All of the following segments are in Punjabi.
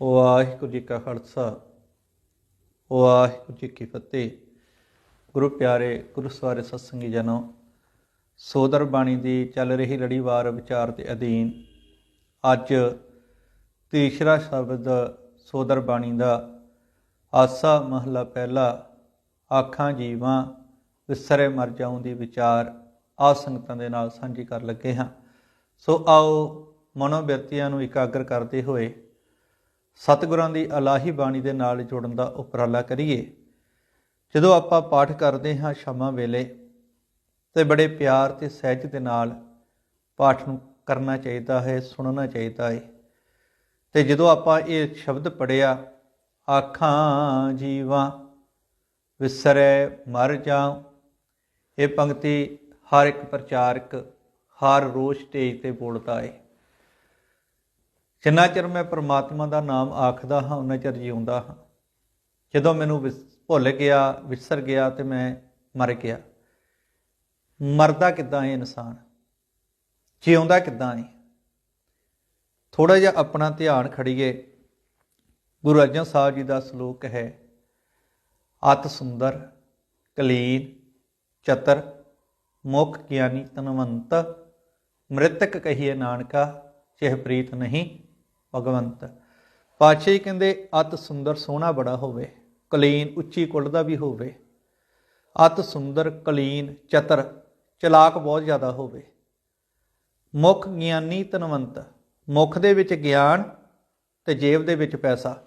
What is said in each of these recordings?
ਵਾਹਿਗੁਰੂ ਜੀ ਕਾ ਖਾਲਸਾ, ਵਾਹਿਗੁਰੂ ਜੀ ਕੀ ਫਤਿਹ। ਗੁਰੂ ਪਿਆਰੇ, ਗੁਰੂ ਸਵਾਰੇ ਸਤਸੰਗੀ ਜਨੋ, ਸੋਦਰ ਬਾਣੀ ਦੀ ਚੱਲ ਰਹੀ ਲੜੀਵਾਰ ਵਿਚਾਰ ਦੇ ਅਧੀਨ ਅੱਜ ਤੀਸਰਾ ਸ਼ਬਦ ਸੋਦਰ ਬਾਣੀ ਦਾ ਆਸਾ ਮਹਲਾ ਪਹਿਲਾ, ਆਖਾਂ ਜੀਵਾਂ ਵਿਸਰੇ ਮਰ ਜਾਉਂ ਦੀ ਵਿਚਾਰ ਆ ਸੰਗਤਾਂ ਦੇ ਨਾਲ ਸਾਂਝੀ ਕਰਨ ਲੱਗੇ ਹਾਂ। ਸੋ ਆਓ ਮਨੋਬਿਰਤੀਆਂ ਨੂੰ ਇਕਾਗਰ ਕਰਦੇ ਹੋਏ ਸਤਿਗੁਰਾਂ ਦੀ ਅਲਾਹੀ ਬਾਣੀ ਦੇ ਨਾਲ ਜੁੜਨ ਦਾ ਉਪਰਾਲਾ ਕਰੀਏ। ਜਦੋਂ ਆਪਾਂ ਪਾਠ ਕਰਦੇ ਹਾਂ ਸ਼ਾਮਾਂ ਵੇਲੇ, ਤੇ ਬੜੇ ਪਿਆਰ ਤੇ ਸਹਿਜ ਦੇ ਨਾਲ ਪਾਠ ਨੂੰ ਕਰਨਾ ਚਾਹੀਦਾ ਹੈ, ਸੁਣਨਾ ਚਾਹੀਦਾ ਹੈ। ਤੇ ਜਦੋਂ ਆਪਾਂ ਇਹ ਸ਼ਬਦ ਪੜਿਆ ਆਖਾਂ ਜੀਵਾਂ, ਵਿਸਰੈ ਮਰ ਜਾ ਇਹ ਪੰਕਤੀ ਹਰ ਇੱਕ ਪ੍ਰਚਾਰਕ ਹਰ ਰੋਜ਼ ਸਟੇਜ ਤੇ ਬੋਲਦਾ ਹੈ। ਜਿੰਨਾ ਚਿਰ ਮੈਂ ਪ੍ਰਮਾਤਮਾ ਦਾ ਨਾਮ ਆਖਦਾ ਹਾਂ, ਉਨਾ ਚਿਰ ਜਿਉਂਦਾ ਹਾਂ। ਜਦੋਂ ਮੈਨੂੰ ਵਿਸ- ਭੁੱਲ ਗਿਆ, ਵਿਸਰ ਗਿਆ ਤੇ ਮੈਂ ਮਰ ਗਿਆ। ਮਰਦਾ ਕਿੱਦਾਂ ਹੈ ਇਨਸਾਨ? ਜਿਉਂਦਾ ਕਿੱਦਾਂ ਹੈ ਥੋੜਾ ਜਿਹਾ ਆਪਣਾ ਧਿਆਨ ਖੜੀਏ ਗੁਰੂ ਅਰਜਨ ਸਾਹਿਬ ਜੀ ਦਾ ਸ਼ਲੋਕ ਹੈ, ਅਤ ਸੁੰਦਰ, ਕਲੀਨ, ਚਤਰ, ਮੁਖ ਗਿਆਨੀ ਤਨਵੰਤ, ਮ੍ਰਿਤਕ ਕਹੀਏ ਨਾਨਕਾ ਚਿਹ ਪ੍ਰੀਤ ਨਹੀਂ। ਭਗਵੰਤ। ਪਾਤਸ਼ਾਹ ਜੀ ਕਹਿੰਦੇ, ਅਤ ਸੁੰਦਰ ਸੋਹਣਾ ਬੜਾ ਹੋਵੇ, ਕਲੀਨ ਉੱਚੀ ਕੁੱਲ ਦਾ ਵੀ ਹੋਵੇ। ਅਤ ਸੁੰਦਰ, ਕਲੀਨ, ਚਤਰ, ਚਲਾਕ ਬਹੁਤ ਜ਼ਿਆਦਾ ਹੋਵੇ। ਮੁਖ ਗਿਆਨੀ ਤਨਵੰਤ ਮੁਖ ਦੇ ਵਿੱਚ ਗਿਆਨ ਤੇ ਜੇਬ ਦੇ ਵਿੱਚ ਪੈਸਾ,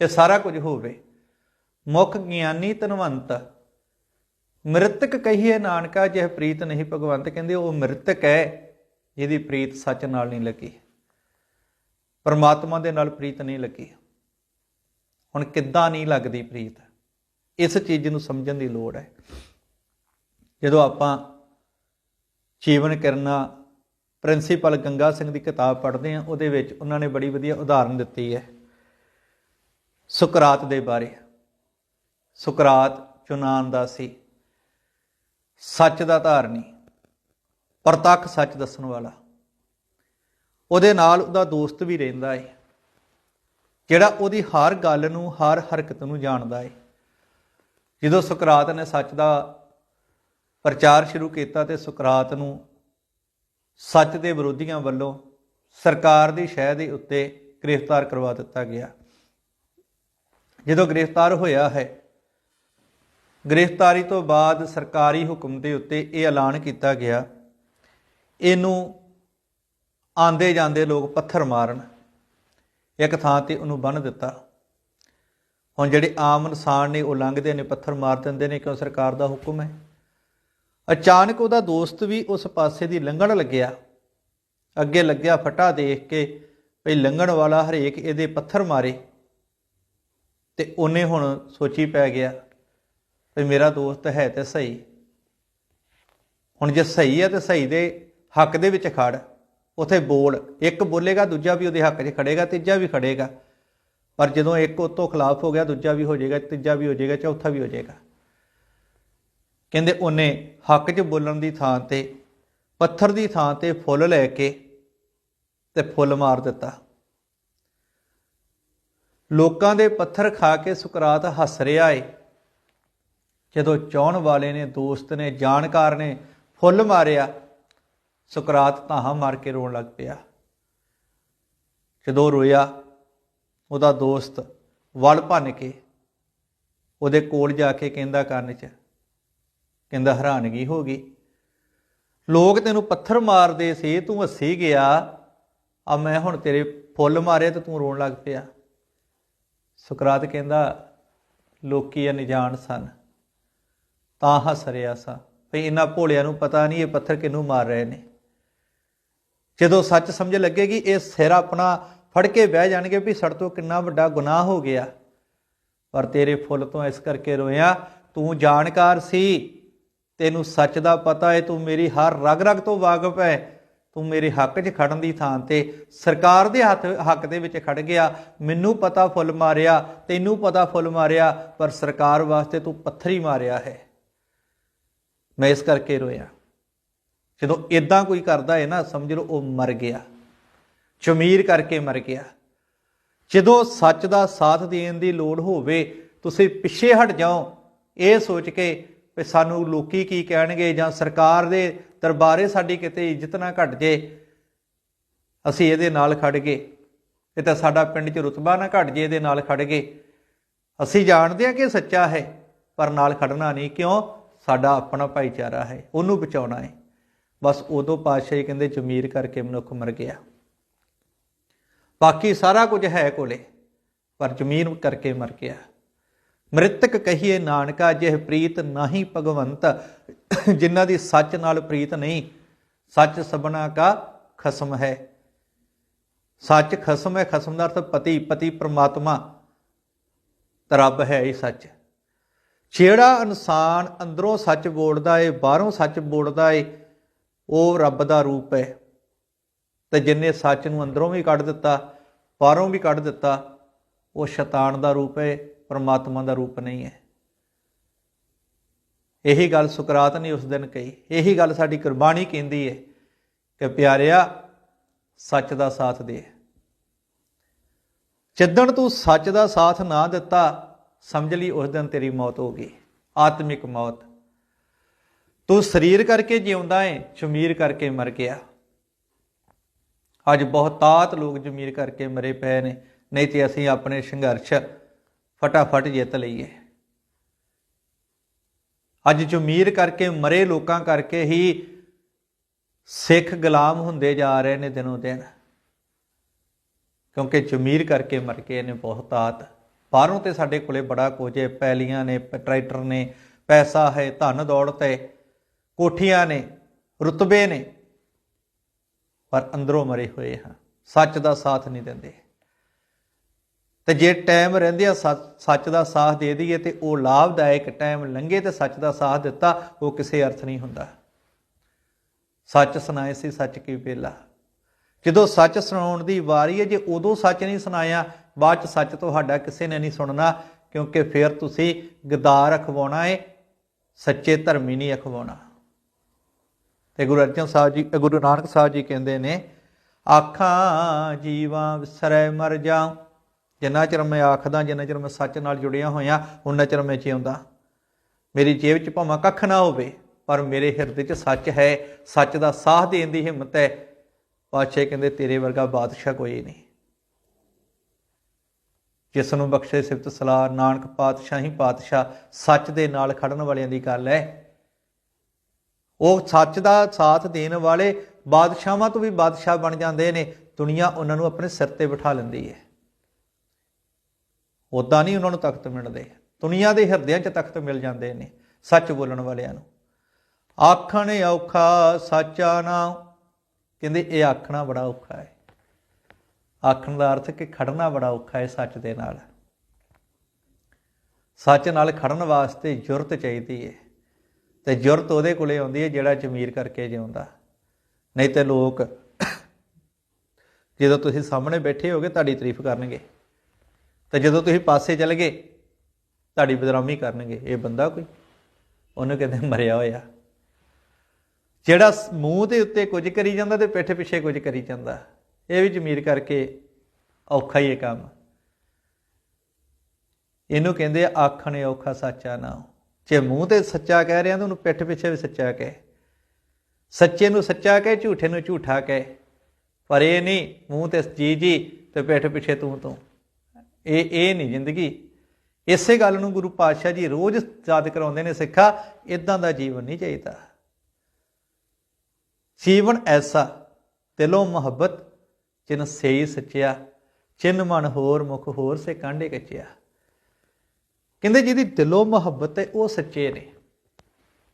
ਇਹ ਸਾਰਾ ਕੁਝ ਹੋਵੇ। ਮੁਖ ਗਿਆਨੀ ਤਨਵੰਤ ਮ੍ਰਿਤਕ ਕਹੀਏ ਨਾਨਕਾ, ਜਿਹ ਪ੍ਰੀਤ ਨਹੀਂ ਭਗਵੰਤ ਕਹਿੰਦੇ, ਉਹ ਮ੍ਰਿਤਕ ਹੈ, ਜਿਹਦੀ ਪ੍ਰੀਤ ਸੱਚ ਨਾਲ ਨਹੀਂ ਲੱਗੀ। ਪਰਮਾਤਮਾ ਦੇ ਨਾਲ ਪ੍ਰੀਤ ਨਹੀਂ ਲੱਗੀ। ਹੁਣ ਕਿੱਦਾਂ ਨਹੀਂ ਲੱਗਦੀ ਪ੍ਰੀਤ? ਇਸ ਚੀਜ਼ ਨੂੰ ਸਮਝਣ ਦੀ ਲੋੜ ਹੈ। ਜਦੋਂ ਆਪਾਂ ਜੀਵਨ ਕਰਨਾ ਪ੍ਰਿੰਸੀਪਲ ਗੰਗਾ ਸਿੰਘ ਦੀ ਕਿਤਾਬ ਪੜ੍ਹਦੇ ਹਾਂ, ਉਹਦੇ ਵਿੱਚ ਉਹਨਾਂ ਨੇ ਬੜੀ ਵਧੀਆ ਉਦਾਹਰਨ ਦਿੱਤੀ ਹੈ। ਸੁਕਰਾਤ ਦੇ ਬਾਰੇ। ਸੁਕਰਾਤ ਚੁਨਾਨ ਦਾ ਸੀ। ਸੱਚ ਦਾ ਧਾਰਨੀ। ਪ੍ਰਤੱਖ ਸੱਚ ਦੱਸਣ ਵਾਲਾ। ਉਹਦੇ ਨਾਲ ਉਹਦਾ ਦੋਸਤ ਵੀ ਰਹਿੰਦਾ ਏ। ਜਿਹੜਾ ਉਹਦੀ ਹਰ ਗੱਲ ਨੂੰ, ਹਰ ਹਰਕਤ ਨੂੰ ਜਾਣਦਾ ਹੈ ਜਦੋਂ ਸੁਕਰਾਤ ਨੇ ਸੱਚ ਦਾ ਪ੍ਰਚਾਰ ਸ਼ੁਰੂ ਕੀਤਾ ਤੇ ਸੁਕਰਾਤ ਨੂੰ ਸੱਚ ਦੇ ਵਿਰੋਧੀਆਂ ਵੱਲੋਂ ਸਰਕਾਰ ਦੀ ਸ਼ਹਿ ਦੇ ਉੱਤੇ ਗ੍ਰਿਫਤਾਰ ਕਰਵਾ ਦਿੱਤਾ ਗਿਆ। ਜਦੋਂ ਗ੍ਰਿਫਤਾਰ ਹੋਇਆ ਹੈ, ਗ੍ਰਿਫਤਾਰੀ ਤੋਂ ਬਾਅਦ ਸਰਕਾਰੀ ਹੁਕਮ ਦੇ ਉੱਤੇ ਇਹ ਐਲਾਨ ਕੀਤਾ ਗਿਆ। ਇਹਨੂੰ ਆਂਦੇ ਜਾਂਦੇ ਲੋਕ ਪੱਥਰ ਮਾਰਨ। ਇੱਕ ਥਾਂ ਤੇ ਉਹਨੂੰ ਬੰਨ ਦਿੱਤਾ। ਹੁਣ ਜਿਹੜੇ ਆਮ ਇਨਸਾਨ ਨੇ, ਉਹ ਲੰਘਦੇ ਨੇ, ਪੱਥਰ ਮਾਰ ਦਿੰਦੇ ਨੇ, ਕਿਉਂ ਸਰਕਾਰ ਦਾ ਹੁਕਮ ਹੈ? ਅਚਾਨਕ ਉਹਦਾ ਦੋਸਤ ਵੀ ਉਸ ਪਾਸੇ ਦੀ ਲੰਘਣ ਲੱਗਿਆ। ਅੱਗੇ ਲੱਗਿਆ ਫਟਾ ਦੇਖ ਕੇ, ਭਈ ਲੰਘਣ ਵਾਲਾ ਹਰੇਕ ਇਹਦੇ ਪੱਥਰ ਮਾਰੇ। ਤੇ ਉਹਨੇ ਹੁਣ ਸੋਚੀ ਪੈ ਗਿਆ ਵੀ ਮੇਰਾ ਦੋਸਤ ਹੈ ਤੇ ਸਹੀ। ਹੁਣ ਜੇ ਸਹੀ ਹੈ ਤੇ ਸਹੀ ਦੇ ਹੱਕ ਦੇ ਵਿੱਚ ਖੜ। ਉਥੇ ਬੋਲ, ਇੱਕ ਬੋਲੇਗਾ, ਦੂਜਾ ਵੀ ਉਹਦੇ ਹੱਕ 'ਚ ਖੜੇਗਾ, ਤੀਜਾ ਵੀ ਖੜੇਗਾ। ਪਰ ਜਦੋਂ ਇੱਕ ਉਤੋਂ ਖਿਲਾਫ ਹੋ ਗਿਆ, ਦੂਜਾ ਵੀ ਹੋ ਜਾਏਗਾ, ਤੀਜਾ ਵੀ ਹੋ ਜਾਏਗਾ, ਚੌਥਾ ਵੀ ਹੋ ਜਾਏਗਾ। ਕਹਿੰਦੇ ਉਹਨੇ ਹੱਕ 'ਚ ਬੋਲਣ ਦੀ ਥਾਂ ਤੇ, ਪੱਥਰ ਦੀ ਥਾਂ ਤੇ ਫੁੱਲ ਲੈ ਕੇ ਤੇ ਫੁੱਲ ਮਾਰ ਦਿੱਤਾ। ਲੋਕਾਂ ਦੇ ਪੱਥਰ ਖਾ ਕੇ ਸੁਕਰਾਤ ਹੱਸ ਰਿਹਾ ਏ। ਜਦੋਂ ਚਾਹਣ ਵਾਲੇ ਨੇ, ਦੋਸਤ ਨੇ, ਜਾਣਕਾਰ ਨੇ ਫੁੱਲ ਮਾਰਿਆ ਸੁਕਰਾਤ ਤਾਹਾਂ ਮਾਰ ਕੇ ਰੋਣ ਲੱਗ ਪਿਆ। ਜਦੋਂ ਰੋਇਆ, ਉਹਦਾ ਦੋਸਤ ਵਲ ਭੰਨ ਕੇ ਉਹਦੇ ਕੋਲ ਜਾ ਕੇ ਕਹਿੰਦਾ ਕਰਨ 'ਚ, ਕਹਿੰਦਾ, ਹੈਰਾਨਗੀ ਹੋ ਗਈ। ਲੋਕ ਤੈਨੂੰ ਪੱਥਰ ਮਾਰਦੇ ਸੀ, ਤੂੰ ਹੱਸੀ ਗਿਆ। ਆ ਮੈਂ ਹੁਣ ਤੇਰੇ ਫੁੱਲ ਮਾਰੇ ਤੇ ਤੂੰ ਰੋਣ ਲੱਗ ਪਿਆ। ਸੁਕਰਾਤ ਕਹਿੰਦਾ, ਲੋਕੀ ਅਣਜਾਣ ਸਨ। ਤਾਂ ਹੱਸ ਰਿਹਾ ਸਾਂ। ਭਈ ਇਹਨਾਂ ਭੋਲਿਆਂ ਨੂੰ ਪਤਾ ਨਹੀਂ ਇਹ ਪੱਥਰ ਕਿਹਨੂੰ ਮਾਰ ਰਹੇ ਨੇ। ਜਦੋਂ ਸੱਚ ਸਮਝ ਲੱਗੇਗੀ, ਇਹ ਸਿਰ ਆਪਣਾ ਫੜ ਕੇ ਬਹਿ ਜਾਣਗੇ ਵੀ ਸਾਡੇ ਤੋਂ ਕਿੰਨਾ ਵੱਡਾ ਗੁਨਾਹ ਹੋ ਗਿਆ। ਪਰ ਤੇਰੇ ਫੁੱਲ ਤੋਂ ਇਸ ਕਰਕੇ ਰੋਇਆ, ਤੂੰ ਜਾਣਕਾਰ ਸੀ, ਤੈਨੂੰ ਸੱਚ ਦਾ ਪਤਾ ਹੈ ਤੂੰ ਮੇਰੀ ਹਰ ਰਗ ਰਗ ਤੋਂ ਵਾਕਿਫ ਹੈ ਤੂੰ ਮੇਰੇ ਹੱਕ 'ਚ ਖੜਨ ਦੀ ਥਾਂ ਤੇ ਸਰਕਾਰ ਦੇ ਹੱਥ, ਹੱਕ ਦੇ ਵਿੱਚ ਖੜ ਗਿਆ। ਮੈਨੂੰ ਪਤਾ ਫੁੱਲ ਮਾਰਿਆ, ਤੈਨੂੰ ਪਤਾ ਫੁੱਲ ਮਾਰਿਆ, ਪਰ ਸਰਕਾਰ ਵਾਸਤੇ ਤੂੰ ਪੱਥਰੀ ਮਾਰਿਆ ਹੈ। ਮੈਂ ਇਸ ਕਰਕੇ ਰੋਇਆ। ਜਦੋਂ ਇਦਾਂ ਕੋਈ ਕਰਦਾ ਹੈ ਨਾ, ਸਮਝ ਲਓ ਉਹ ਮਰ ਗਿਆ। ਚਮੀਰ ਕਰਕੇ ਮਰ ਗਿਆ। ਜਦੋਂ ਸੱਚ ਦਾ ਸਾਥ ਦੇਣ ਦੀ ਲੋੜ ਹੋਵੇ, ਤੁਸੀਂ ਪਿੱਛੇ ਹਟ ਜਾਓ। ਇਹ ਸੋਚ ਕੇ ਵੀ ਸਾਨੂੰ ਲੋਕੀ ਕੀ ਕਹਿਣਗੇ ਜਾਂ ਸਰਕਾਰ ਦੇ ਦਰਬਾਰੇ ਸਾਡੀ ਕਿਤੇ ਇੱਜ਼ਤ ਨਾ ਘਟ ਜੇ, ਅਸੀਂ ਇਹਦੇ ਨਾਲ ਖੜ ਗਏ। ਇਹ ਤਾਂ ਸਾਡਾ ਪਿੰਡ 'ਚ ਰੁਤਬਾ ਨਾ ਘਟ ਜੇ, ਇਹਦੇ ਨਾਲ ਖੜ ਗਏ। ਅਸੀਂ ਜਾਣਦੇ ਹਾਂ ਕਿ ਸੱਚਾ ਹੈ, ਪਰ ਨਾਲ ਖੜਨਾ ਨਹੀਂ। ਕਿਉਂ? ਸਾਡਾ ਆਪਣਾ ਭਾਈਚਾਰਾ ਹੈ, ਉਹਨੂੰ ਬਚਾਉਣਾ ਹੈ। ਬਸ ਉਦੋਂ ਪਾਤਸ਼ਾਹ ਕਹਿੰਦੇ ਜ਼ਮੀਰ ਕਰਕੇ ਮਨੁੱਖ ਮਰ ਗਿਆ। ਬਾਕੀ ਸਾਰਾ ਕੁਝ ਹੈ ਕੋਲੇ, ਪਰ ਜ਼ਮੀਰ ਕਰਕੇ ਮਰ ਗਿਆ। ਮ੍ਰਿਤਕ ਕਹੀਏ ਨਾਨਕਾ, ਜਿਹ ਪ੍ਰੀਤ ਨਹੀਂ ਭਗਵੰਤ, ਜਿਨ੍ਹਾਂ ਦੀ ਸੱਚ ਨਾਲ ਪ੍ਰੀਤ ਨਹੀਂ, ਸੱਚ ਸਬਨਾ ਕਾ ਖਸਮ ਹੈ। ਸੱਚ ਖਸਮ ਹੈ, ਖਸਮ ਦਾ ਅਰਥ ਪਤੀ ਪਤੀ ਪ੍ਰਮਾਤਮਾ, ਰੱਬ ਹੈ ਹੀ ਸੱਚ। ਜਿਹੜਾ ਇਨਸਾਨ ਅੰਦਰੋਂ ਸੱਚ ਬੋਲਦਾ ਏ, ਬਾਹਰੋਂ ਸੱਚ ਬੋਲਦਾ ਏ ਉਹ ਰੱਬ ਦਾ ਰੂਪ ਹੈ। ਤੇ ਜਿੰਨੇ ਸੱਚ ਨੂੰ ਅੰਦਰੋਂ ਵੀ ਕੱਢ ਦਿੱਤਾ, ਬਾਹਰੋਂ ਵੀ ਕੱਢ ਦਿੱਤਾ, ਉਹ ਸ਼ੈਤਾਨ ਦਾ ਰੂਪ ਹੈ, ਪਰਮਾਤਮਾ ਦਾ ਰੂਪ ਨਹੀਂ ਹੈ। ਇਹੀ ਗੱਲ ਸੁਕਰਾਤ ਨੇ ਉਸ ਦਿਨ ਕਹੀ। ਇਹੀ ਗੱਲ ਸਾਡੀ ਕੁਰਬਾਨੀ ਕਹਿੰਦੀ ਹੈ ਕਿ ਪਿਆਰਿਆ, ਸੱਚ ਦਾ ਸਾਥ ਦੇ। ਜਿੱਦਣ ਤੂੰ ਸੱਚ ਦਾ ਸਾਥ ਨਾ ਦਿੱਤਾ, ਸਮਝ ਲਈ ਉਸ ਦਿਨ ਤੇਰੀ ਮੌਤ ਹੋ ਗਈ, ਆਤਮਿਕ ਮੌਤ। ਤੂੰ ਸਰੀਰ ਕਰਕੇ ਜਿਉਂਦਾ ਏ ਜ਼ਮੀਰ ਕਰਕੇ ਮਰ ਗਿਆ। ਅੱਜ ਬਹੁਤਾਤ ਲੋਕ ਜ਼ਮੀਰ ਕਰਕੇ ਮਰੇ ਪਏ ਨੇ, ਨਹੀਂ ਤੇ ਅਸੀਂ ਆਪਣੇ ਸੰਘਰਸ਼ ਫਟਾਫਟ ਜਿੱਤ ਲਈਏ। ਅੱਜ ਜ਼ਮੀਰ ਕਰਕੇ ਮਰੇ ਲੋਕਾਂ ਕਰਕੇ ਹੀ ਸਿੱਖ ਗੁਲਾਮ ਹੁੰਦੇ ਜਾ ਰਹੇ ਨੇ ਦਿਨੋਂ ਦਿਨ। ਕਿਉਂਕਿ ਜ਼ਮੀਰ ਕਰਕੇ ਮਰ ਗਏ ਨੇ ਬਹੁਤਾਤ ਬਾਹਰੋਂ ਤੇ ਸਾਡੇ ਕੋਲੇ ਬੜਾ ਕੁਝ ਹੈ, ਪੈਲੀਆਂ ਨੇ, ਟਰੈਕਟਰ ਨੇ, ਪੈਸਾ ਹੈ, ਧਨ ਦੌਲਤ ਹੈ। ਕੋਠੀਆਂ ਨੇ, ਰੁਤਬੇ ਨੇ, ਪਰ ਅੰਦਰੋਂ ਮਰੇ ਹੋਏ ਹਾਂ। ਸੱਚ ਦਾ ਸਾਥ ਨਹੀਂ ਦਿੰਦੇ। ਤੇ ਜੇ ਟਾਈਮ ਰਹਿੰਦੇ ਆ, ਸੱਚ ਦਾ ਸਾਥ ਦੇ ਦਈਏ ਤੇ ਉਹ ਲਾਭਦਾਇਕ ਟਾਈਮ ਲੰਘੇ ਤੇ ਸੱਚ ਦਾ ਸਾਥ ਦਿੱਤਾ, ਉਹ ਕਿਸੇ ਅਰਥ ਨਹੀਂ ਹੁੰਦਾ। ਸੱਚ ਸੁਣਾਏ ਸੀ, ਸੱਚ ਕੀ ਵੇਲਾ। ਜਦੋਂ ਸੱਚ ਸੁਣਾਉਣ ਦੀ ਵਾਰੀ ਹੈ, ਜੇ ਉਦੋਂ ਸੱਚ ਨਹੀਂ ਸੁਣਾਇਆ, ਬਾਅਦ ਚ ਸੱਚ ਤੁਹਾਡਾ ਕਿਸੇ ਨੇ ਨਹੀਂ ਸੁਣਨਾ, ਕਿਉਂਕਿ ਫਿਰ ਤੁਸੀਂ ਗਦਾਰ ਅਖਵਾਉਣਾ ਹੈ ਸੱਚੇ ਧਰਮੀ ਨਹੀਂ ਅਖਵਾਉਣਾ। ਤੇ ਗੁਰੂ ਅਰਜਨ ਸਾਹਿਬ ਜੀ ਗੁਰੂ ਨਾਨਕ ਸਾਹਿਬ ਜੀ ਕਹਿੰਦੇ ਨੇ, ਆਖਾਂ ਜੀਵਾਂ ਵਿਸਰੈ ਮਰ ਜਾ ਜਿੰਨਾ ਚਿਰ ਮੈਂ ਆਖਦਾ, ਜਿੰਨਾ ਚਿਰ ਮੈਂ ਸੱਚ ਨਾਲ ਜੁੜਿਆ ਹੋਇਆ ਉਹਨਾਂ ਚਿਰ ਮੈਂ ਜਿਉਂਦਾ। ਮੇਰੀ ਜੇਬ 'ਚ ਭਾਵੇਂ ਕੱਖ ਨਾ ਹੋਵੇ, ਪਰ ਮੇਰੇ ਹਿਰਦੇ 'ਚ ਸੱਚ ਹੈ, ਸੱਚ ਦਾ ਸਾਹ ਦੇਣ ਦੀ ਹਿੰਮਤ ਹੈ। ਪਾਤਸ਼ਾਹ ਕਹਿੰਦੇ, ਤੇਰੇ ਵਰਗਾ ਬਾਦਸ਼ਾਹ ਕੋਈ ਨਹੀਂ। ਜਿਸ ਨੂੰ ਬਖਸ਼ੇ ਸਿਫਤ ਸਲਾਹ, ਨਾਨਕ ਪਾਤਸ਼ਾਹ ਹੀ ਪਾਤਸ਼ਾਹ, ਸੱਚ ਦੇ ਨਾਲ ਖੜਨ ਵਾਲਿਆਂ ਦੀ ਗੱਲ ਹੈ। ਉਹ ਸੱਚ ਦਾ ਸਾਥ ਦੇਣ ਵਾਲੇ ਬਾਦਸ਼ਾਹਾਂ ਤੋਂ ਵੀ ਬਾਦਸ਼ਾਹ ਬਣ ਜਾਂਦੇ ਨੇ। ਦੁਨੀਆ ਉਹਨਾਂ ਨੂੰ ਆਪਣੇ ਸਿਰ ਤੇ ਬਿਠਾ ਲੈਂਦੀ ਹੈ। ਉਦਾਂ ਨਹੀਂ ਉਹਨਾਂ ਨੂੰ ਤਖਤ ਮਿਲਦੇ। ਦੁਨੀਆ ਦੇ ਹਿਰਦਿਆਂ 'ਚ ਤਖਤ ਮਿਲ ਜਾਂਦੇ ਨੇ ਸੱਚ ਬੋਲਣ ਵਾਲਿਆਂ ਨੂੰ। ਆਖਣ ਔਖਾ, ਸੱਚਾ ਨਾ। ਕਹਿੰਦੇ ਇਹ ਆਖਣਾ ਬੜਾ ਔਖਾ ਹੈ। ਆਖਣ ਦਾ ਅਰਥ ਕਿ ਖੜਨਾ ਬੜਾ ਔਖਾ ਹੈ ਸੱਚ ਦੇ ਨਾਲ। ਸੱਚ ਨਾਲ ਖੜਨ ਵਾਸਤੇ ਜੁਰਤ ਚਾਹੀਦੀ ਹੈ। ਤੇ ਜੁਰਤ ਉਹਦੇ ਕੋਲੇ ਆਉਂਦੀ ਹੈ ਜਿਹੜਾ ਜ਼ਮੀਰ ਕਰਕੇ ਜਿਉਂਦਾ। ਨਹੀਂ ਤੇ ਲੋਕ ਜਦੋਂ ਤੁਸੀਂ ਸਾਹਮਣੇ ਬੈਠੇ ਹੋਗੇ, ਤੁਹਾਡੀ ਤਾਰੀਫ ਕਰਨਗੇ। ਤੇ ਜਦੋਂ ਤੁਸੀਂ ਪਾਸੇ ਚਲੇ ਗਏ, ਤੁਹਾਡੀ ਬਦਨਾਮੀ ਕਰਨਗੇ। ਇਹ ਬੰਦਾ ਕੋਈ? ਉਹਨੂੰ ਕਹਿੰਦੇ, ਮਰਿਆ ਹੋਇਆ। ਜਿਹੜਾ ਮੂੰਹ ਦੇ ਉੱਤੇ ਕੁਝ ਕਰੀ ਜਾਂਦਾ ਤੇ ਪਿੱਠ ਪਿੱਛੇ ਕੁਝ ਕਰੀ ਜਾਂਦਾ, ਇਹ ਵੀ ਜ਼ਮੀਰ ਕਰਕੇ ਔਖਾ ਹੀ ਇਹ ਕੰਮ। ਇਹਨੂੰ ਕਹਿੰਦੇ ਆਖਣੇ ਔਖਾ ਸੱਚਾ ਨਾ ਜੇ ਮੂੰਹ ਤੇ ਸੱਚਾ ਕਹਿ ਰਿਹਾ ਤਾਂ ਉਹਨੂੰ ਪਿੱਠ ਪਿੱਛੇ ਵੀ ਸੱਚਾ ਕਹੇ। ਸੱਚੇ ਨੂੰ ਸੱਚਾ ਕਹੇ, ਝੂਠੇ ਨੂੰ ਝੂਠਾ ਕਹੇ। ਪਰ ਇਹ ਨਹੀਂ, ਮੂੰਹ ਤੇ ਜੀ ਜੀ ਤੇ ਪਿੱਠ ਪਿੱਛੇ ਤੂੰ ਤੂੰ। ਇਹ ਇਹ ਨਹੀਂ ਜ਼ਿੰਦਗੀ। ਇਸੇ ਗੱਲ ਨੂੰ ਗੁਰੂ ਪਾਤਸ਼ਾਹ ਜੀ ਰੋਜ਼ ਯਾਦ ਕਰਾਉਂਦੇ ਨੇ ਸਿੱਖਾ ਇਦਾਂ ਦਾ ਜੀਵਨ ਨਹੀਂ ਚਾਹੀਦਾ। ਜੀਵਨ ਐਸਾ, ਦਿਲੋਂ ਮੁਹੱਬਤ, ਜਿਨ ਸਈ ਸੱਚਿਆ ਚਿੰਨ ਮਨ ਹੋਰ ਮੁਖ ਹੋਰ ਸੇ ਕਾਂਡੇ ਕੱਚਿਆ। ਕਹਿੰਦੇ ਜਿਹਦੀ ਦਿਲੋਂ ਮੁਹੱਬਤ ਹੈ, ਉਹ ਸੱਚੇ ਨੇ।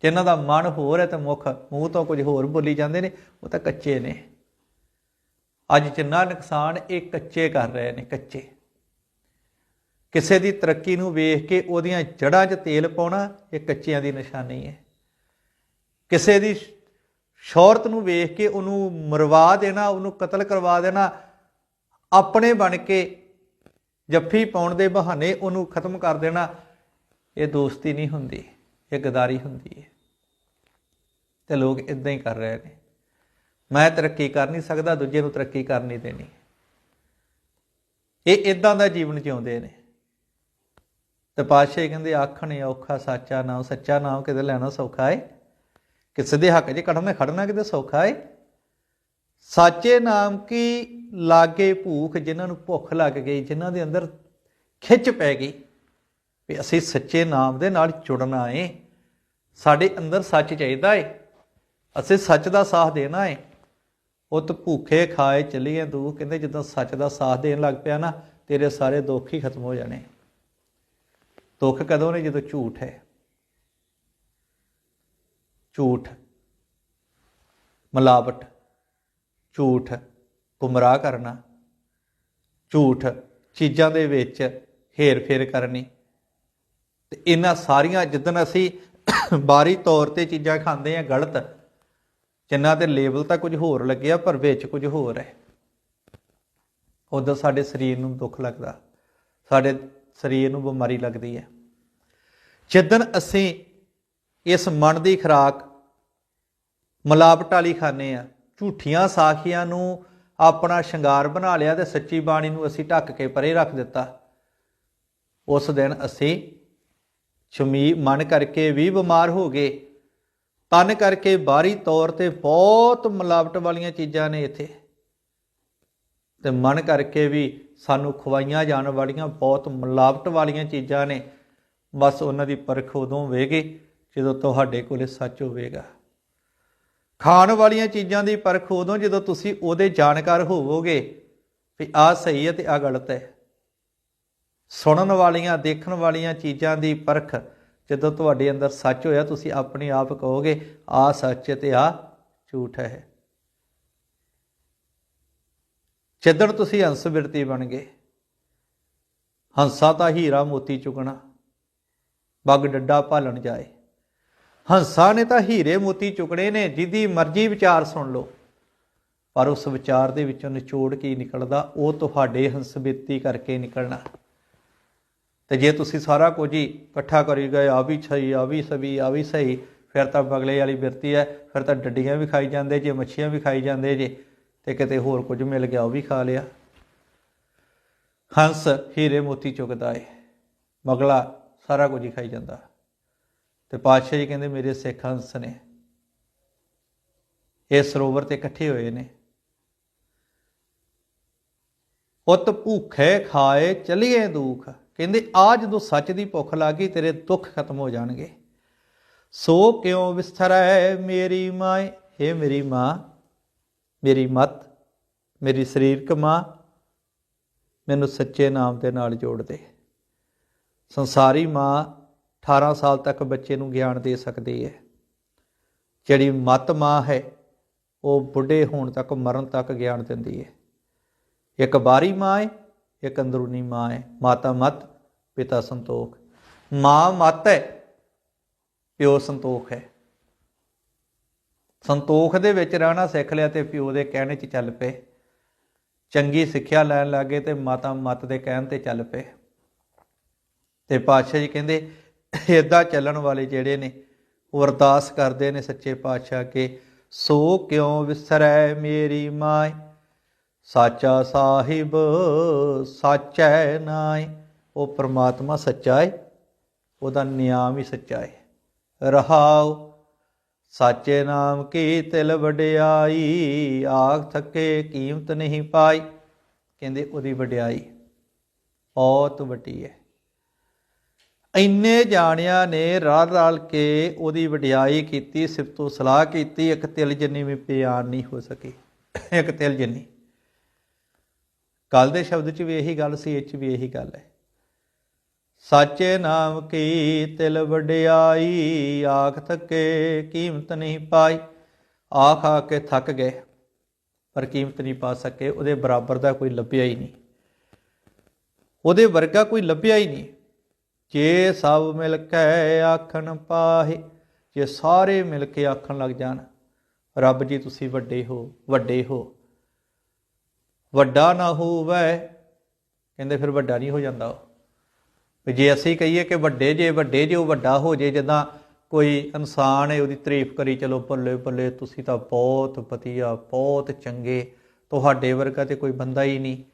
ਜਿਨ੍ਹਾਂ ਦਾ ਮਨ ਹੋਰ ਹੈ ਤੇ ਮੁਖ, ਮੂੰਹ ਤੋਂ ਕੁਝ ਹੋਰ ਬੋਲੀ ਜਾਂਦੇ ਨੇ, ਉਹ ਤਾਂ ਕੱਚੇ ਨੇ। ਅੱਜ ਜਿੰਨਾ ਨੁਕਸਾਨ ਇਹ ਕੱਚੇ ਕਰ ਰਹੇ ਨੇ, ਕੱਚੇ। ਕਿਸੇ ਦੀ ਤਰੱਕੀ ਨੂੰ ਵੇਖ ਕੇ ਉਹਦੀਆਂ ਜੜਾਂ 'ਚ ਤੇਲ ਪਾਉਣਾ, ਇਹ ਕੱਚਿਆਂ ਦੀ ਨਿਸ਼ਾਨੀ ਹੈ। ਕਿਸੇ ਦੀ ਸ਼ੌਹਰਤ ਨੂੰ ਵੇਖ ਕੇ ਉਹਨੂੰ ਮਰਵਾ ਦੇਣਾ, ਉਹਨੂੰ ਕਤਲ ਕਰਵਾ ਦੇਣਾ, ਆਪਣੇ ਬਣ ਕੇ ਜੱਫੀ ਪਾਉਣ ਦੇ ਬਹਾਨੇ ਉਹਨੂੰ ਖਤਮ ਕਰ ਦੇਣਾ। ਇਹ ਦੋਸਤੀ ਨਹੀਂ ਹੁੰਦੀ, ਇਹ ਗਦਾਰੀ ਹੁੰਦੀ ਹੈ। ਤੇ ਲੋਕ ਇਦਾਂ ਹੀ ਕਰ ਰਹੇ ਨੇ। ਮੈਂ ਤਰੱਕੀ ਕਰ ਨਹੀਂ ਸਕਦਾ, ਦੂਜੇ ਨੂੰ ਤਰੱਕੀ ਕਰਨੀ ਦੇਣੀ। ਇਹ ਇਦਾਂ ਦਾ ਜੀਵਨ ਜਿਉਂਦੇ ਨੇ। ਤੇ ਪਾਤਸ਼ਾਹ ਕਹਿੰਦੇ, ਆਖਣ ਔਖਾ ਸਾਚਾ ਨਾਮ, ਸੱਚਾ ਨਾਮ ਕਿਤੇ ਲੈਣਾ ਸੌਖਾ ਹੈ ਕਿਸੇ ਦੇ ਹੱਕ 'ਚ ਖੜਨਾ ਖੜਨਾ ਕਿਤੇ ਸੌਖਾ ਹੈ ਸਾਚੇ ਨਾਮ ਕੀ ਲਾਗੇ ਭੂਖ ਜਿਨ੍ਹਾਂ ਨੂੰ ਭੁੱਖ ਲੱਗ ਗਈ, ਜਿਨ੍ਹਾਂ ਦੇ ਅੰਦਰ ਖਿੱਚ ਪੈ ਗਈ, ਵੀ ਅਸੀਂ ਸੱਚੇ ਨਾਮ ਦੇ ਨਾਲ ਜੁੜਨਾ ਏ। ਸਾਡੇ ਅੰਦਰ ਸੱਚ ਚਾਹੀਦਾ ਏ। ਅਸੀਂ ਸੱਚ ਦਾ ਸਾਥ ਦੇਣਾ ਏ। ਉਹ ਤਾਂ ਭੁੱਖੇ ਖਾਏ ਚੱਲੀਏ ਤੂੰ ਕਹਿੰਦੇ ਜਦੋਂ ਸੱਚ ਦਾ ਸਾਥ ਦੇਣ ਲੱਗ ਪਿਆ ਨਾ, ਤੇਰੇ ਸਾਰੇ ਦੁੱਖ ਹੀ ਖਤਮ ਹੋ ਜਾਣੇ। ਦੁੱਖ ਕਦੋਂ ਨੇ? ਜਦੋਂ ਝੂਠ ਹੈ। ਝੂਠ। ਮਲਾਵਟ। ਝੂਠ। ਗੁੰਮਰਾਹ ਕਰਨਾ। ਝੂਠ ਚੀਜ਼ਾਂ ਦੇ ਵਿੱਚ ਹੇਰ ਫੇਰ ਕਰਨੀ। ਤੇ ਇਹਨਾਂ ਸਾਰੀਆਂ ਜਿੱਦਨ ਅਸੀਂ ਬਾਰੀ ਤੌਰ ਤੇ ਚੀਜ਼ਾਂ ਖਾਂਦੇ ਆ ਗਲਤ, ਜਿੰਨਾ ਤੇ ਲੇਬਲ ਤਾਂ ਕੁਝ ਹੋਰ ਲੱਗਿਆ ਪਰ ਵਿੱਚ ਕੁਝ ਹੋਰ ਹੈ। ਉਦੋਂ ਸਾਡੇ ਸਰੀਰ ਨੂੰ ਦੁੱਖ ਲੱਗਦਾ। ਸਾਡੇ ਸਰੀਰ ਨੂੰ ਬਿਮਾਰੀ ਲੱਗਦੀ ਹੈ। ਜਿੱਦਨ ਅਸੀਂ ਇਸ ਮਨ ਦੀ ਖਰਾਕ, ਮਲਾਵਟ ਵਾਲੀ ਖਾਂਦੇ ਆ ਝੂਠੀਆਂ ਸਾਖੀਆਂ ਨੂੰ ਆਪਣਾ ਸ਼ਿੰਗਾਰ ਬਣਾ ਲਿਆ ਤੇ ਸੱਚੀ ਬਾਣੀ ਨੂੰ ਅਸੀਂ ਢੱਕ ਕੇ ਪਰੇ ਰੱਖ ਦਿੱਤਾ। ਉਸ ਦਿਨ ਅਸੀਂ ਛਮੀ ਮਨ ਕਰਕੇ ਵੀ ਬਿਮਾਰ ਹੋ ਗਏ। ਤਨ ਕਰਕੇ ਬਾਹਰੀ ਤੌਰ ਤੇ ਬਹੁਤ ਮਿਲਾਵਟ ਵਾਲੀਆਂ ਚੀਜ਼ਾਂ ਨੇ ਇੱਥੇ। ਤੇ ਮਨ ਕਰਕੇ ਵੀ ਸਾਨੂੰ ਖਵਾਈਆਂ ਜਾਣ ਵਾਲੀਆਂ ਬਹੁਤ ਮਿਲਾਵਟ ਵਾਲੀਆਂ ਚੀਜ਼ਾਂ ਨੇ। ਬਸ ਉਹਨਾਂ ਦੀ ਪਰਖ ਉਦੋਂ ਹੋਵੇਗੀ ਜਦੋਂ ਤੁਹਾਡੇ ਕੋਲੇ ਸੱਚ ਹੋਵੇਗਾ। ਖਾਣ ਵਾਲੀਆਂ ਚੀਜ਼ਾਂ ਦੀ ਪਰਖ ਉਦੋਂ ਜਦੋਂ ਤੁਸੀਂ ਉਹਦੇ ਜਾਣਕਾਰ ਹੋਵੋਗੇ ਵੀ ਆਹ ਸਹੀ ਹੈ ਤੇ ਆਹ ਗਲਤ ਹੈ। ਸੁਣਨ ਵਾਲੀਆਂ, ਦੇਖਣ ਵਾਲੀਆਂ ਚੀਜ਼ਾਂ ਦੀ ਪਰਖ ਜਦੋਂ ਤੁਹਾਡੇ ਅੰਦਰ ਸੱਚ ਹੋਇਆ, ਤੁਸੀਂ ਆਪਣੇ ਆਪ ਕਹੋਗੇ, ਆਹ ਸੱਚ ਹੈ ਤੇ ਆਹ ਝੂਠ ਹੈ। ਜਦੋਂ ਤੁਸੀਂ ਹੰਸ ਬਿਰਤੀ ਬਣ ਗਏ, ਹੰਸਾ ਤਾਂ ਹੀਰਾ ਮੋਤੀ ਚੁਗਣਾ, ਬੱਗ ਡੱਡਾ ਭਾਲਣ ਜਾਏ ਹੰਸਾ ਨੇ ਤਾਂ ਹੀਰੇ ਮੋਤੀ ਚੁਕੜੇ ਨੇ ਜਿਹਦੀ ਮਰਜ਼ੀ ਵਿਚਾਰ ਸੁਣ ਲਓ। ਪਰ ਉਸ ਵਿਚਾਰ ਦੇ ਵਿੱਚੋਂ ਨਿਚੋੜ ਕੀ ਨਿਕਲਦਾ? ਉਹ ਤੁਹਾਡੇ ਹੰਸ ਹੰਸਬਿੱਤੀ ਕਰਕੇ ਨਿਕਲਣਾ। ਤੇ ਜੇ ਤੁਸੀਂ ਸਾਰਾ ਕੁਝ ਹੀ ਇਕੱਠਾ ਕਰੀ ਗਏ, ਆ ਵੀ ਸਹੀ, ਆ ਵੀ ਸਵੀ, ਆ ਵੀ ਸਹੀ, ਫਿਰ ਤਾਂ ਬਗਲੇ ਵਾਲੀ ਬਿਰਤੀ ਹੈ, ਫਿਰ ਤਾਂ ਡੱਡੀਆਂ ਵੀ ਖਾਈ ਜਾਂਦੇ ਜੇ, ਮੱਛੀਆਂ ਵੀ ਖਾਈ ਜਾਂਦੇ ਜੇ, ਤੇ ਕਿਤੇ ਹੋਰ ਕੁਝ ਮਿਲ ਗਿਆ, ਉਹ ਵੀ ਖਾ ਲਿਆ। ਹੰਸ ਹੀਰੇ ਮੋਤੀ ਚੁਗਦਾ ਏ, ਮਗਲਾ ਸਾਰਾ ਕੁਝ ਹੀ ਖਾਈ ਜਾਂਦਾ। ਤੇ ਪਾਤਸ਼ਾਹ ਜੀ ਕਹਿੰਦੇ ਮੇਰੇ ਸਿੱਖ ਹੰਸ ਨੇ, ਇਹ ਸਰੋਵਰ ਤੇ ਇਕੱਠੇ ਹੋਏ ਨੇ। ਉਤ ਭੁੱਖੇ ਖਾਏ, ਚਲੀਏ ਦੁੱਖ। ਕਹਿੰਦੇ, ਆ ਜਦੋਂ ਸੱਚ ਦੀ ਭੁੱਖ ਲੱਗੀ, ਤੇਰੇ ਦੁੱਖ ਖਤਮ ਹੋ ਜਾਣਗੇ। ਸੋ ਕਿਉ ਵਿਸਥਰੈ ਮੇਰੀ ਮਾਂ? हे ਮੇਰੀ ਮਾਂ, ਮੇਰੀ ਮਤ, ਮੇਰੀ ਸਰੀਰਕ ਮਾਂ, ਮੈਨੂੰ ਸੱਚੇ ਨਾਮ ਦੇ ਨਾਲ ਜੋੜ ਦੇ। ਸੰਸਾਰੀ ਮਾਂ 18 ਸਾਲ ਤੱਕ ਬੱਚੇ ਨੂੰ ਗਿਆਨ ਦੇ ਸਕਦੀ ਹੈ। ਜਿਹੜੀ ਮਤ ਮਾਂ ਹੈ, ਉਹ ਬੁੱਢੇ ਹੋਣ ਤੱਕ, ਮਰਨ ਤੱਕ ਗਿਆਨ ਦਿੰਦੀ ਹੈ। ਇੱਕ ਬਾਰੀ ਮਾਂ ਹੈ, ਇੱਕ ਅੰਦਰੂਨੀ ਮਾਂ ਹੈ। ਮਾਤਾ ਮਤ, ਪਿਤਾ ਸੰਤੋਖ। ਮਾਂ ਮਤ ਹੈ, ਪਿਓ ਸੰਤੋਖ ਹੈ। ਸੰਤੋਖ ਦੇ ਵਿੱਚ ਰਹਿਣਾ ਸਿੱਖ ਲਿਆ ਤੇ ਪਿਓ ਦੇ ਕਹਿਣੇ 'ਚ ਚੱਲ ਪਏ। ਚੰਗੀ ਸਿੱਖਿਆ ਲੈਣ ਲੱਗੇ ਤੇ ਮਾਤਾ ਮਤ ਦੇ ਕਹਿਣ ਤੇ ਚੱਲ ਪਏ। ਤੇ ਪਾਤਸ਼ਾਹ ਜੀ ਕਹਿੰਦੇ ਇਦਾਂ ਚੱਲਣ ਵਾਲੇ ਜਿਹੜੇ ਨੇ, ਉਹ ਅਰਦਾਸ ਕਰਦੇ ਨੇ ਸੱਚੇ ਪਾਤਸ਼ਾਹ ਕੇ, ਸੋ ਕਿਉਂ ਵਿਸਰੈ ਮੇਰੀ ਮਾਈ ਸਾਚਾ ਸਾਹਿਬ, ਸਾਚੈ ਨਾਈ। ਉਹ ਪ੍ਰਮਾਤਮਾ ਸੱਚਾ ਹੈ ਉਹਦਾ ਨਿਯਮ ਹੀ ਸੱਚਾ ਹੈ ਰਹਾਉ, ਸਾਚੇ ਨਾਮ ਕੀ ਤਿਲ ਵਡਿਆਈ? ਆਖ ਥੱਕੇ ਕੀਮਤ ਨਹੀਂ ਪਾਈ। ਕਹਿੰਦੇ ਉਹਦੀ ਵਡਿਆਈ ਬਹੁਤ ਵੱਡੀ ਹੈ ਇੰਨੇ ਜਾਣਿਆਂ ਨੇ ਰਲ ਰਲ ਕੇ ਉਹਦੀ ਵਡਿਆਈ ਕੀਤੀ ਸਿਫਤੋ ਸਲਾਹ ਕੀਤੀ, ਇੱਕ ਤਿਲ ਜਿੰਨੀ ਵੀ ਬਿਆਨ ਨਹੀਂ ਹੋ ਸਕੀ, ਇੱਕ ਤਿਲ ਜਿੰਨੀ। ਕੱਲ ਦੇ ਸ਼ਬਦ 'ਚ ਵੀ ਇਹੀ ਗੱਲ ਸੀ, ਇਹ 'ਚ ਵੀ ਇਹੀ ਗੱਲ ਹੈ। ਸਾਚੇ ਨਾਮ ਕੀ ਤਿਲ ਵਡਿਆਈ, ਆਖ ਥਕੇ ਕੀਮਤ ਨਹੀਂ ਪਾਈ। ਆਖ ਆ ਕੇ ਥੱਕ ਗਏ, ਪਰ ਕੀਮਤ ਨਹੀਂ ਪਾ ਸਕੇ, ਉਹਦੇ ਬਰਾਬਰ ਦਾ ਕੋਈ ਲੱਭਿਆ ਹੀ ਨਹੀਂ। ਉਹਦੇ ਵਰਗਾ ਕੋਈ ਲੱਭਿਆ ਹੀ ਨਹੀਂ। ਜੇ ਸਭ ਮਿਲ ਕੇ ਆਖਣ ਪਾਹੇ, ਜੇ ਸਾਰੇ ਮਿਲ ਕੇ ਆਖਣ ਲੱਗ ਜਾਣ, ਰੱਬ ਜੀ ਤੁਸੀਂ ਵੱਡੇ ਹੋ ਵੱਡੇ ਹੋ। ਵੱਡਾ ਨਾ ਹੋਵੇ, ਕਹਿੰਦੇ ਫਿਰ ਵੱਡਾ ਨਹੀਂ ਹੋ ਜਾਂਦਾ ਉਹ। ਵੀ ਜੇ ਅਸੀਂ ਕਹੀਏ ਕਿ ਵੱਡੇ ਜੇ ਵੱਡੇ ਜੇ, ਉਹ ਵੱਡਾ ਹੋ ਜੇ, ਜਿੱਦਾਂ ਕੋਈ ਇਨਸਾਨ ਹੈ, ਉਹਦੀ ਤਾਰੀਫ ਕਰੀ, ਚਲੋ ਬੱਲੇ ਬੱਲੇ ਤੁਸੀਂ ਤਾਂ ਬਹੁਤ ਵਧੀਆ, ਬਹੁਤ ਚੰਗੇ, ਤੁਹਾਡੇ ਵਰਗਾ ਤੇ ਕੋਈ ਬੰਦਾ ਹੀ ਨਹੀਂ।